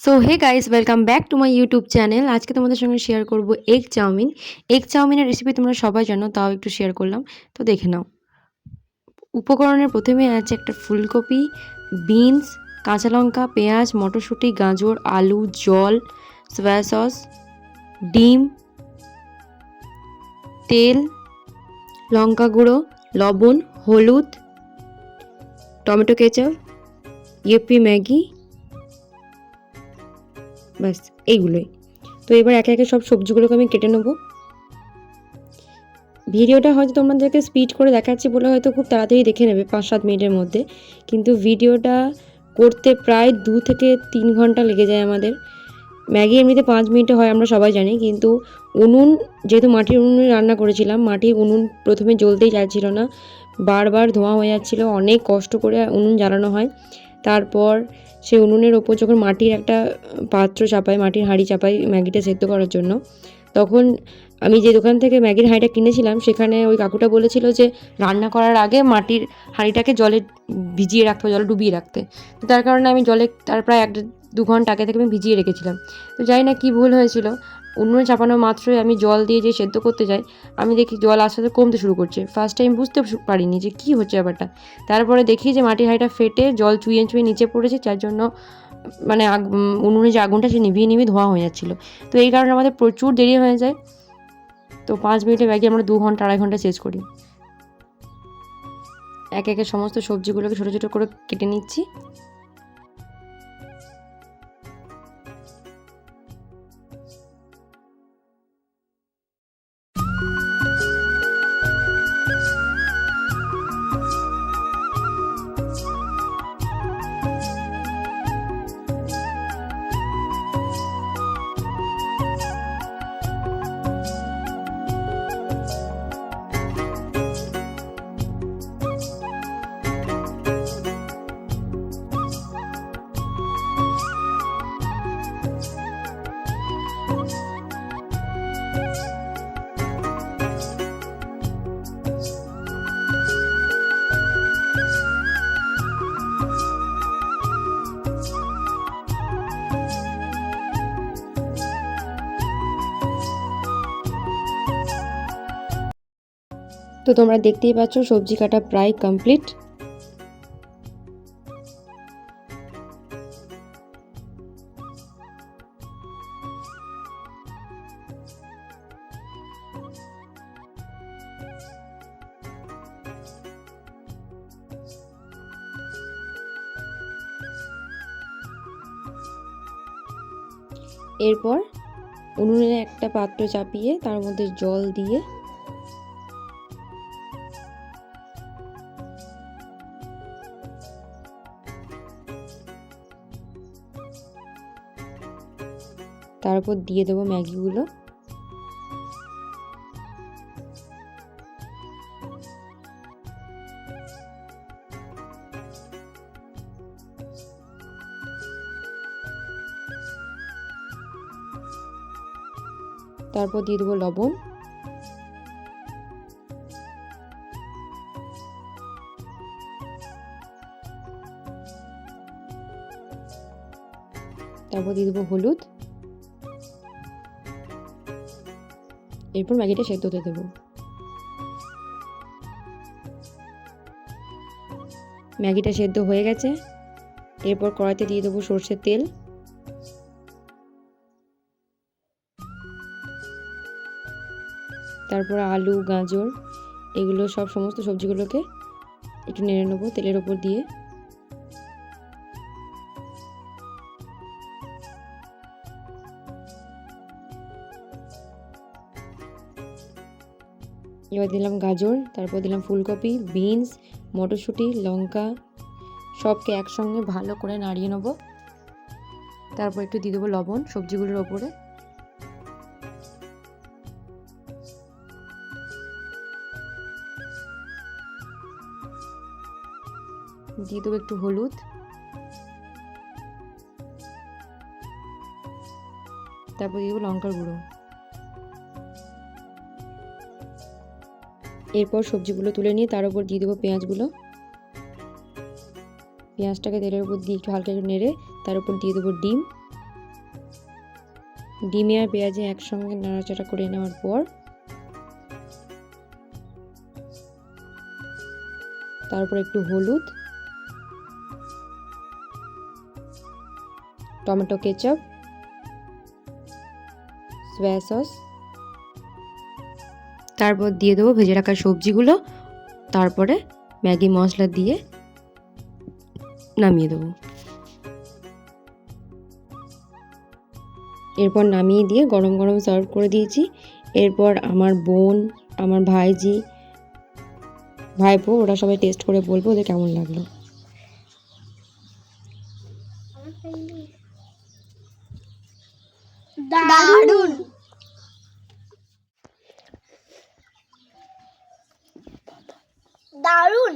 So hey guys welcome back to my YouTube channel আজকে তোমাদের সঙ্গে শেয়ার করব এগ চাউমিন এগ চাউমিনের রেসিপি তোমরা সবাই জানো, তাও একটু শেয়ার করলাম। তো দেখে নাও। উপকরণের প্রথমে আছে একটা ফুলকপি বিনস কাঁচা লঙ্কা, পেঁয়াজ, মটরশুঁটি, গাজর, আলু, জল সয়া সস ডিম, তেল, লঙ্কা গুঁড়ো, লবণ, হলুদ, টমেটো কেচাপ ইয়েপি ম্যাগি ব্যাস, এইগুলোই। তো এবার একে একে সব সবজিগুলোকে আমি কেটে নেব। ভিডিওটা হয়তো তোমাদেরকে স্পিড করে দেখাচ্ছি বলে হয়তো খুব তাড়াতাড়ি দেখে নেবে পাঁচ সাত মিনিটের মধ্যে। কিন্তু ভিডিওটা করতে প্রায় দু থেকে তিন ঘণ্টা লেগে যায় আমাদের। ম্যাগি এমনিতে পাঁচ মিনিটে হয়, আমরা সবাই জানি। কিন্তু উনুন, যেহেতু মাটির উনুনে রান্না করেছিলাম, মাটির উনুন প্রথমে জ্বলতেই চাইছিল না। বারবার ধোঁয়া হয়ে যাচ্ছিল, অনেক কষ্ট করে উনুন জ্বালানো হয়। তারপর সেই উনুনের ওপর যখন মাটির একটা পাত্র চাপাই, মাটির হাঁড়ি চাপাই ম্যাগিটা সেদ্ধ করার জন্য, তখন আমি যে দোকান থেকে ম্যাগির হাঁড়িটা কিনেছিলাম, সেখানে ওই কাকুটা বলেছিল যে রান্না করার আগে মাটির হাঁড়িটাকে জলে ভিজিয়ে রাখতে, জলে ডুবিয়ে রাখতে। তো তার কারণে আমি জলে তার প্রায় এক দু ঘণ্টা আগে থেকে আমি ভিজিয়ে রেখেছিলাম। তো জানি না কী ভুল হয়েছিল উনুনে চাপানো মাত্রই আমি জল দিয়ে যে সেদ্ধ করতে যাই, আমি দেখি জল আস্তে আস্তে কমতে শুরু করছে। ফার্স্ট টাইম বুঝতে পারিনি যে কী হচ্ছে ব্যাপারটা। তারপরে দেখি যে মাটির হাঁড়িটা ফেটে জল চুইয়ে চুইয়ে নিচে পড়েছে, যার জন্য মানে উনুনে যে আগুনটা সে নিভিয়ে নিভিয়ে ধোঁয়া হয়ে যাচ্ছিল। তো এই কারণে আমাদের প্রচুর দেরি হয়ে যায়। তো পাঁচ মিনিটে ম্যাগি আমরা দু ঘণ্টা, আড়াই ঘণ্টা শেষ করি। একে একে সমস্ত সবজিগুলোকে ছোটো ছোটো করে কেটে নিচ্ছি। তো তোমরা দেখতেই পাচ্ছ সবজি কাটা প্রায় কমপ্লিট এরপর উনুনে একটা পাত্র চাপিয়ে তার মধ্যে জল দিয়ে তারপর দিয়ে দেবো ম্যাগিগুলো। তারপর দিয়ে দেবো লবণ। তারপর দিয়ে দেবো হলুদ। এরপর ম্যাগিটা সেদ্ধ হতে দেবো। ম্যাগিটা সেদ্ধ হয়ে গেছে। এরপর কড়াইতে দিয়ে দেবো সর্ষের তেল। তারপর আলু, গাজর, এগুলো সব সমস্ত সবজিগুলোকে একটু নেড়ে নেব তেলের ওপর দিয়ে। এবার দিলাম গাজর, তারপর দিলাম ফুলকপি, বিনস, মটরশুঁটি, লঙ্কা, সবকে একসঙ্গে ভালো করে নাড়িয়ে নেব। তারপর একটু দিয়ে দেবো লবণ সবজিগুলোর ওপরে। দিয়ে দেবো একটু হলুদ। তারপর দিয়ে দেবো লঙ্কার গুঁড়ো। এরপর সবজিগুলো তুলে নিয়ে তার উপর দিয়ে দেবো পেঁয়াজগুলো। পেঁয়াজটাকে তেলের উপর দিয়ে একটু হালকা একটু নেড়ে তার উপর দিয়ে দেবো ডিম। ডিমে আর পেঁয়াজে একসঙ্গে নাড়াচাড়া করে নেওয়ার পর তারপর একটু হলুদ, টমেটো কেচাপ, সোয়া সস তারপর দিয়ে দেবো ভেজে রাখা সবজিগুলো। তারপরে ম্যাগি মশলা দিয়ে নামিয়ে দেবো। এরপর নামিয়ে দিয়ে গরম গরম সার্ভ করে দিয়েছি। এরপর আমার বোন, আমার ভাইজি, ভাইপো, ওরা সবাই টেস্ট করে বলব ওদের কেমন লাগল। দারুণ। দারুণ।